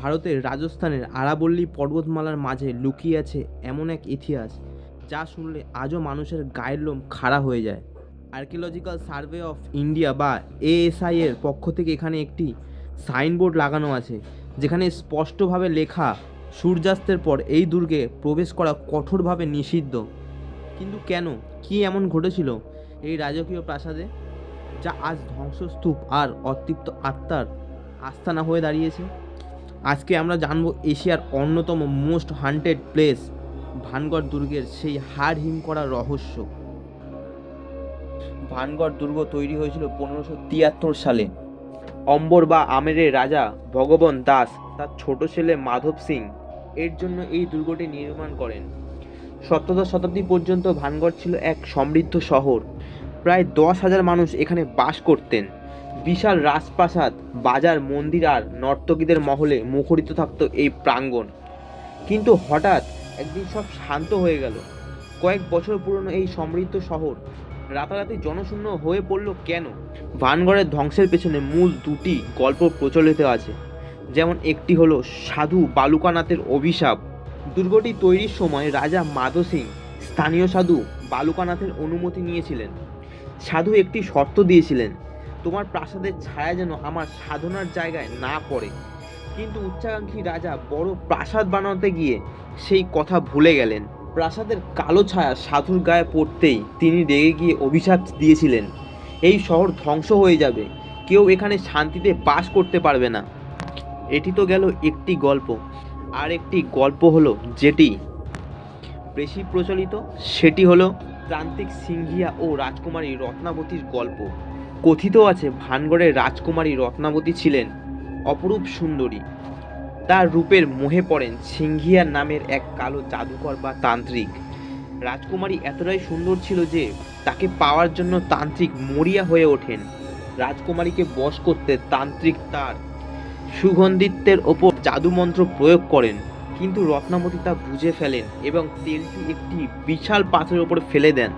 ভারতের রাজস্থানের আরাবল্লী পর্বতমালার মাঝে লুকিয়ে আছে এমন এক ইতিহাস, যা শুনলে আজও মানুষের গায়ের লোম খাড়া হয়ে যায়। আর্কিওলজিক্যাল সার্ভে অফ ইন্ডিয়া বা এএসআই এর পক্ষ থেকে এখানে একটি সাইনবোর্ড লাগানো আছে, যেখানে স্পষ্টভাবে লেখা, সূর্যাস্তের পর এই দুর্গে প্রবেশ করা কঠোরভাবে নিষিদ্ধ। কিন্তু কেন? কি এমন ঘটেছিল? এই রাজকীয় প্রাসাদে, যা আজ ধ্বংসস্তূপ আর অতৃপ্ত আত্মার আস্তানা হয়ে দাঁড়িয়েছে। আজকে আমরা জানব এশিয়ার অন্যতম মোস্ট হান্টেড প্লেস, ভানগড় দুর্গের সেই হাড় হিম করা রহস্য। ভানগড় দুর্গ তৈরি হয়েছিল পনেরোশো তিয়াত্তর সালে। অম্বর বা আমেরের রাজা ভগবন দাস, তার ছোট ছেলে মাধব সিং এর জন্য এই দুর্গটি নির্মাণ করেন। সপ্তদশ শতাব্দী পর্যন্ত ভানগড় ছিল এক সমৃদ্ধ শহর। প্রায় দশ হাজার মানুষ এখানে বাস করতেন। বিশাল রাজপ্রাসাদ, বাজার, মন্দির আর নর্তকীদের মহলে মুখরিত থাকত এই প্রাঙ্গণ। কিন্তু হঠাৎ একদিন সব শান্ত হয়ে গেল। কয়েক বছর পুরনো এই সমৃদ্ধ শহর রাতারাতি জনশূন্য হয়ে পড়ল কেন? ভানগড়ের ধ্বংসের পেছনে মূল দুটি গল্প প্রচলিত আছে। যেমন একটি হলো সাধু বালুকানাথের অভিশাপ। দুর্গটি তৈরির সময় রাজা মাধো সিং স্থানীয় সাধু বালুকানাথের অনুমতি নিয়েছিলেন। সাধু একটি শর্ত দিয়েছিলেন তোমার প্রাসাদের ছায়া যেন আমার সাধনার জায়গায় না পড়ে। কিন্তু উচ্চাকাঙ্ক্ষী রাজা বড় প্রাসাদ বানাতে গিয়ে সেই কথা ভুলে গেলেন। প্রাসাদের কালো ছায়া সাধুর গায়ে পড়তেই তিনি রেগে গিয়ে অভিশাপ দিয়েছিলেন। এই শহর ধ্বংস হয়ে যাবে। কেউ এখানে শান্তিতে বাস করতে পারবে না। এটি তো গেল একটি গল্প। আর একটি গল্প হলো যেটি বেশি প্রচলিত, সেটি হলো প্রান্তিক সিংহিয়া ও রাজকুমারী রত্নাবতীর গল্প। কথিত আছে, ভানগড়ের রাজকুমারী রত্নাবতী ছিলেন অপরূপ সুন্দরী। তার রূপের মোহে পড়েন সিংহিয়ার নামের এক কালো জাদুকর বা তান্ত্রিক। রাজকুমারী এতটাই সুন্দর ছিল যে, তাকে পাওয়ার জন্য তান্ত্রিক মরিয়া হয়ে ওঠেন। রাজকুমারীকে বশ করতে তান্ত্রিক তার সুগন্ধিত্বের ওপর জাদুমন্ত্র প্রয়োগ করেন, কিন্তু রত্নাবতী তা বুঝে ফেলেন এবং তেলটি একটি বিশাল পাথরের ওপর ফেলে দেন।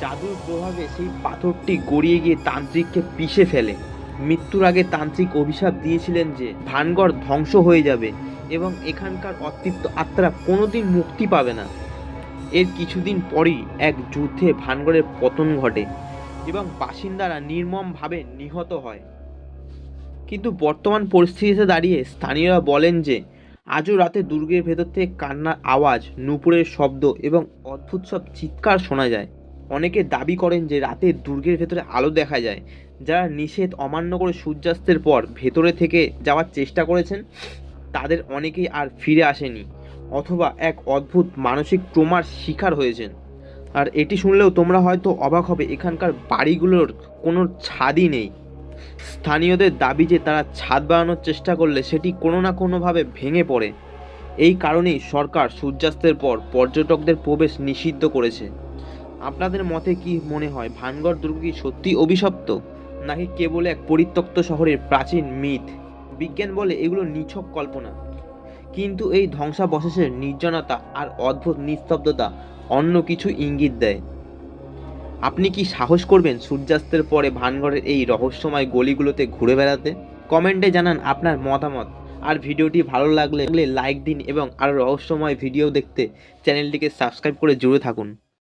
জাদুর প্রভাবে সেই পাথরটি গড়িয়ে গিয়ে তান্ত্রিককে পিষে ফেলে। মৃত্যুর আগে তান্ত্রিক অভিশাপ দিয়েছিলেন যে, ভানগড় ধ্বংস হয়ে যাবে এবং এখানকার অতৃপ্ত আত্মারা কোনোদিন মুক্তি পাবে না। এর কিছুদিন পরই এক যুদ্ধে ভানগড়ের পতন ঘটে এবং বাসিন্দারা নির্মমভাবে নিহত হয়। কিন্তু বর্তমান পরিস্থিতিতে দাঁড়িয়ে স্থানীয়রা বলেন যে, আজও রাতে দুর্গের ভেতর থেকে কান্নার আওয়াজ, নুপুরের শব্দ এবং অদ্ভুত সব চিৎকার শোনা যায়। অনেকে দাবি করেন যে রাতে দুর্গের ভেতরে আলো দেখা যায়। যারা নিষেধ অমান্য করে সূর্যাস্তের পর ভেতরে থেকে যাওয়ার চেষ্টা করেছেন, তাদের অনেকেই আর ফিরে আসেনি অথবা এক অদ্ভুত মানসিক ট্রোমার শিকার হয়েছেন। আর এটি শুনলেও তোমরা হয়তো অবাক হবে, এখানকার বাড়িগুলোর কোনো ছাদই নেই। স্থানীয়দের দাবি যে তারা ছাদ বানানোর চেষ্টা করলে সেটি কোনো না কোনোভাবে ভেঙে পড়ে। এই কারণেই সরকার সূর্যাস্তের পর পর্যটকদের প্রবেশ নিষিদ্ধ করেছে। আপনাদের মতে কি মনে হয় ভানগড় দুর্গ কি সত্যি অভিশপ্ত? নাকি কেবল এক পরিত্যক্ত শহরের প্রাচীন মিথ? বিজ্ঞান বলে এগুলো নিছক কল্পনা। কিন্তু এই ধ্বংসাবশেষের নির্জনতা আর অদ্ভুত নিস্তব্ধতা অন্য কিছু ইঙ্গিত দেয়। আপনি কি সাহস করবেন সূর্যাস্তের পরে ভানগড়ের এই রহস্যময় গলিগুলোতে ঘুরে বেড়াতে? কমেন্টে জানান আপনার মতামত। আর ভিডিওটি ভালো লাগলে লাইক দিন এবং আরও রহস্যময় ভিডিও দেখতে চ্যানেলটিকে সাবস্ক্রাইব করে জুড়ে থাকুন।